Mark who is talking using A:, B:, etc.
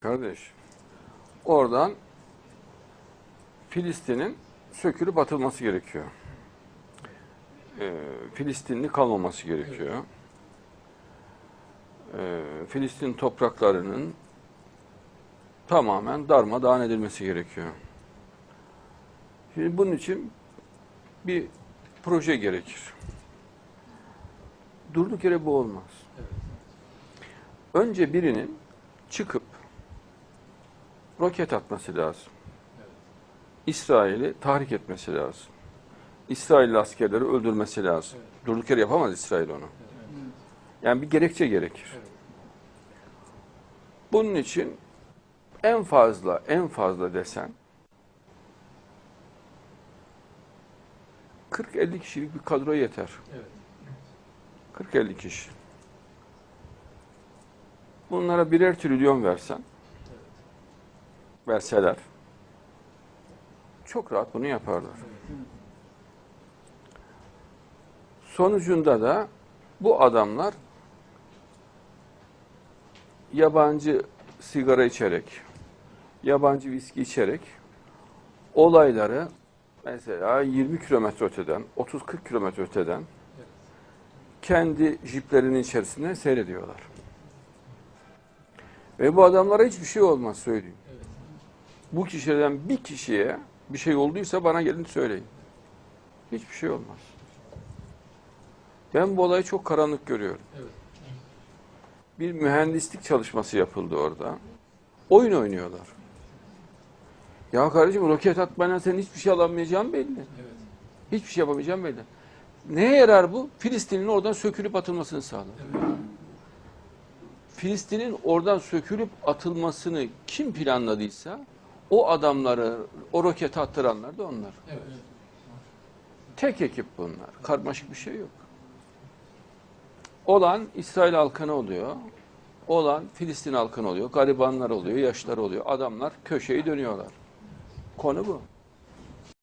A: Kardeş, oradan Filistin'in sökülüp atılması gerekiyor. Ee, Filistinli kalmaması gerekiyor. Ee, Filistin topraklarının tamamen darmadağın edilmesi gerekiyor. Şimdi bunun için bir proje gerekir. Durduk yere bu olmaz. Önce birinin çıkıp roket atması lazım. İsrail'i tahrik etmesi lazım. İsrail askerleri öldürmesi lazım. Durduk yere yapamaz İsrail onu. Yani bir gerekçe gerekir. Bunun için en fazla en fazla desen 40-50 kişilik bir kadro yeter.
B: Evet.
A: 40-50 kişi. Bunlara birer trilyon versen, verseler, çok rahat bunu yaparlar. Sonucunda da bu adamlar yabancı sigara içerek, yabancı viski içerek olayları mesela 20 kilometre öteden, 30-40 kilometre öteden kendi jiplerinin içerisinde seyrediyorlar. Ve bu adamlara hiçbir şey olmaz söyleyeyim. Bu kişilerden bir kişiye bir şey olduysa bana gelin söyleyin. Hiçbir şey olmaz. Ben bu olayı çok karanlık görüyorum.
B: Evet.
A: Bir mühendislik çalışması yapıldı orada. Oyun oynuyorlar. Ya kardeşim roket atmayla senin hiçbir şey alamayacağın belli.
B: Evet.
A: Hiçbir şey yapamayacağın belli. Neye yarar bu? Filistin'in oradan sökülüp atılmasını sağlar.
B: Evet.
A: Filistin'in oradan sökülüp atılmasını kim planladıysa o adamları, o roketi attıranlar da onlar.
B: Evet.
A: Tek ekip bunlar. Karmaşık bir şey yok. Olan İsrail halkına oluyor. Olan Filistin halkına oluyor. Garibanlar oluyor, yaşlar oluyor. Adamlar köşeyi dönüyorlar. Konu bu.